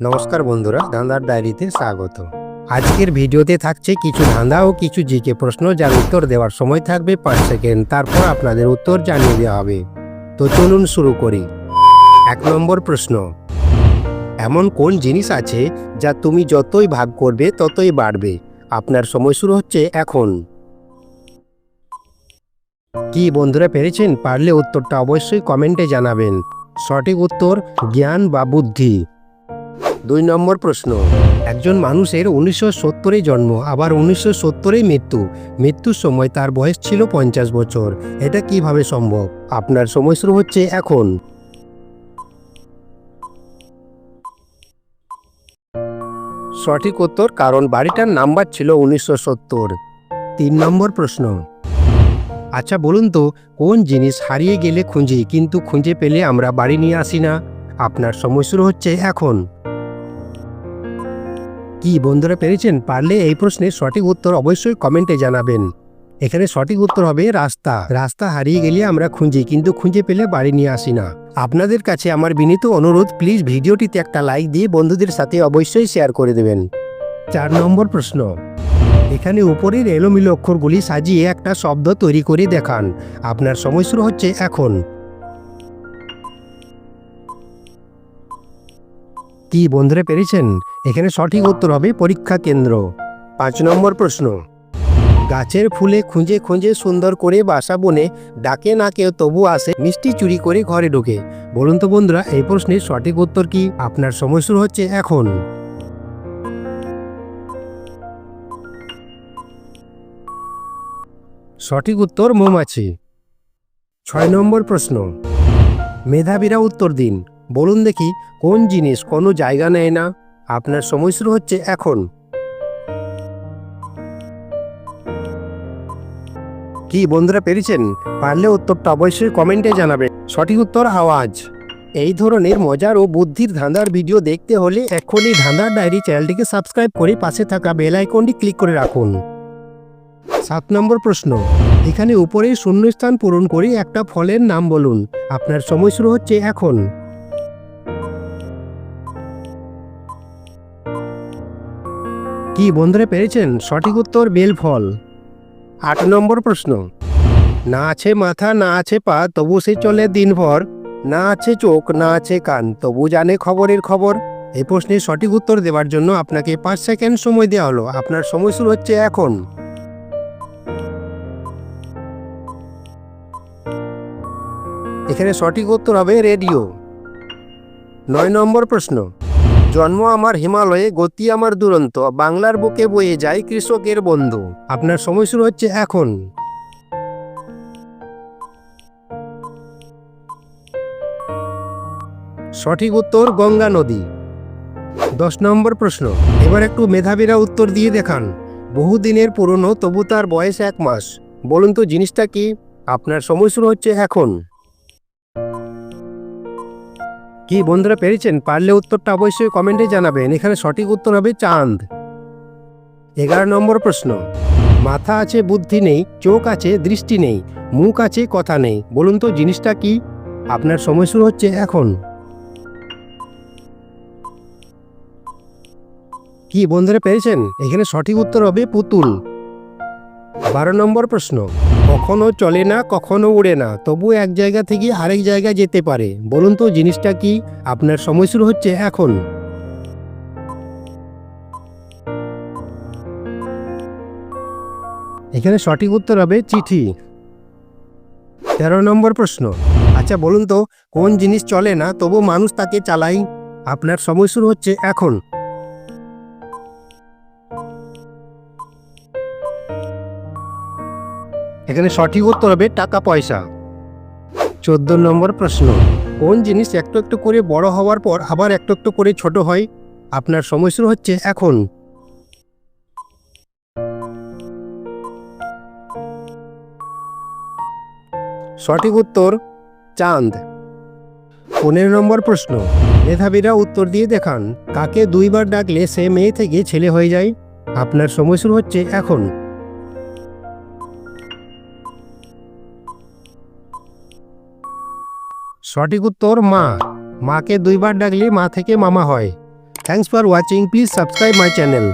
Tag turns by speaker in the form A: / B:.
A: নমস্কার বন্ধুরা ধাঁধার ডায়েরিতে স্বাগত। আজকের ভিডিওতে থাকছে কিছু ধাঁধা ও কিছু জিকে প্রশ্ন যার উত্তর দেওয়ার সময় থাকবে পাঁচ সেকেন্ড। তারপর আপনাদের উত্তর জানিয়ে দেওয়া হবে। তো চলুন শুরু করি। এক নম্বর প্রশ্ন। এমন কোন জিনিস আছে যা তুমি যতই ভাগ করবে ততই বাড়বে? আপনার সময় শুরু হচ্ছে এখন। কি বন্ধুরা পেরেছেন? পারলে উত্তরটা অবশ্যই কমেন্টে জানাবেন। সঠিক উত্তর, জ্ঞান বা বুদ্ধি। দুই নম্বর প্রশ্ন। একজন মানুষের উনিশশো সত্তরে জন্ম, আবার উনিশশো সত্তরেই মৃত্যু। মৃত্যুর সময় তার বয়স ছিল পঞ্চাশ বছর। এটা কীভাবে সম্ভব? আপনার সময় শুরু হচ্ছে এখন। সঠিক উত্তর, কারণ বাড়িটার নাম্বার ছিল উনিশশো সত্তর। তিন নম্বর প্রশ্ন। আচ্ছা বলুন তো, কোন জিনিস হারিয়ে গেলে খুঁজি, কিন্তু খুঁজে পেলে আমরা বাড়ি নিয়ে আসি না? আপনার সময় শুরু হচ্ছে এখন। কি বন্ধুরা পেরেছেন পারলে এই প্রশ্নের সঠিক উত্তর অবশ্যই কমেন্টে জানাবেন। এখানে সঠিক উত্তর হবে রাস্তা। রাস্তা হারিয়ে গেলে আমরা খুঁজি, কিন্তু খুঁজে পেলে বাড়ি নিয়ে আসি না। আপনাদের কাছে আমার বিনীত অনুরোধ, প্লিজ ভিডিওটিতে একটা লাইক দিয়ে বন্ধুদের সাথে অবশ্যই শেয়ার করে দেবেন। চার নম্বর প্রশ্ন। এখানে উপরের এলোমিলো অক্ষরগুলি সাজিয়ে একটা শব্দ তৈরি করে দেখান। আপনার সময় শুরু হচ্ছে এখন। কি বন্ধুরা পেরেছেন? এখানে সঠিক উত্তর হবে পরীক্ষা কেন্দ্র। পাঁচ নম্বর প্রশ্ন। গাছের ফুলে খুঁজে খুঁজে সুন্দর করে বাসা বনে ডাকে না কেউ তবু আসে মিষ্টি চুরি করে ঘরে ঢোকে। বলুন তো বন্ধুরা, এই প্রশ্নের সঠিক উত্তর কি? আপনার সময় শুরু হচ্ছে এখন। সঠিক উত্তর মৌমাছি। ছয় নম্বর প্রশ্ন। মেধাবীরা উত্তর দিন। বলুন দেখি, কোন জিনিস কোনো জায়গা নেয় না? আপনার সময় শুরু হচ্ছে এখন। কি, বন্ধুরা পেরেছেন? পারলে উত্তরটা অবশ্যই কমেন্টে জানাবে সঠিক উত্তর আওয়াজ। এই ধরনের মজার ও বুদ্ধির ধাঁধার ভিডিও দেখতে হলে এখনই ধাঁধার ডায়েরি চ্যানেলটিকে সাবস্ক্রাইব করে পাশে থাকা বেল আইকনটি ক্লিক করে রাখুন। সাত নম্বর প্রশ্ন। এখানে উপরে শূন্যস্থান পূরণ করে একটা ফলের নাম বলুন। আপনার সময় শুরু হচ্ছে এখন। কি বন্ধুরা পেরেছেন? সঠিক উত্তর বেল ফল আট নম্বর প্রশ্ন। না আছে মাথা, না আছে পা, তবু সে চলে দিনভর। না আছে চোখ, না আছে কান, তবু জানে খবরের খবর। এই প্রশ্নের সঠিক উত্তর দেওয়ার জন্য আপনাকে পাঁচ সেকেন্ড সময় দেওয়া হলো। আপনার সময় শুরু হচ্ছে এখন। এখানে সঠিক উত্তর হবে রেডিও। নয় নম্বর প্রশ্ন। জন্ম আমার হিমালয়ে, গতি আমার দুরন্ত। বাংলার বুকে বয়ে যায় কৃষকের বন্ধু। আপনার সময় শুরু হচ্ছে এখন। সঠিক উত্তর, গঙ্গা নদী। দশ নম্বর প্রশ্ন। এবার একটু মেধাবীরা উত্তর দিয়ে দেখান। বহুদিনের পুরনো, তবু তার বয়স এক মাস। বলুন তো, জিনিসটা কি? আপনার সময় শুরু হচ্ছে এখন। কি বন্ধুরা পেরেছেন? পারলে উত্তরটা অবশ্যই কমেন্টে জানাবেন। এখানে সঠিক উত্তর হবে চাঁদ। এগারো নম্বর প্রশ্ন। মাথা আছে, বুদ্ধি নেই, চোখ আছে, দৃষ্টি নেই, মুখ আছে, কথা নেই। বলুন তো, জিনিসটা কি? আপনার সময় শুরু হচ্ছে এখন। কি বন্ধুরা পেয়েছেন এখানে সঠিক উত্তর হবে পুতুল। বারো নম্বর প্রশ্ন। কখনো চলে না, কখনো উড়ে না। তবু এক জায়গা থেকে আরেক জায়গায় যেতে পারে। বলুন তো, জিনিসটা কি? আপনার সময় শুরু হচ্ছে এখন। এখানে সঠিক উত্তর হবে চিঠি। তেরো নম্বর প্রশ্ন। আচ্ছা বলুন তো, কোন জিনিস চলে না তবু মানুষ তাকে চালাই আপনার সময় শুরু হচ্ছে এখন। এখানে সঠিক উত্তর হবে টাকা পয়সা। চোদ্দ নম্বর প্রশ্ন, কোন জিনিস একটু একটু করে বড় হওয়ার পর আবার একটু একটু করে ছোট হয়? আপনার সময় শুরু হচ্ছে এখন। সঠিক উত্তর, চাঁদ। পনেরো নম্বর প্রশ্ন, মেধাবীরা উত্তর দিয়ে দেখান, কাকে দুইবার ডাকলে সে মেয়ে থেকে ছেলে হয়ে যায়? আপনার সময় শুরু হচ্ছে এখন। সঠিক উত্তর মা। মাকে দুইবার ডাকলে মা থেকে মামা হয়। Thanks for watching please subscribe my channel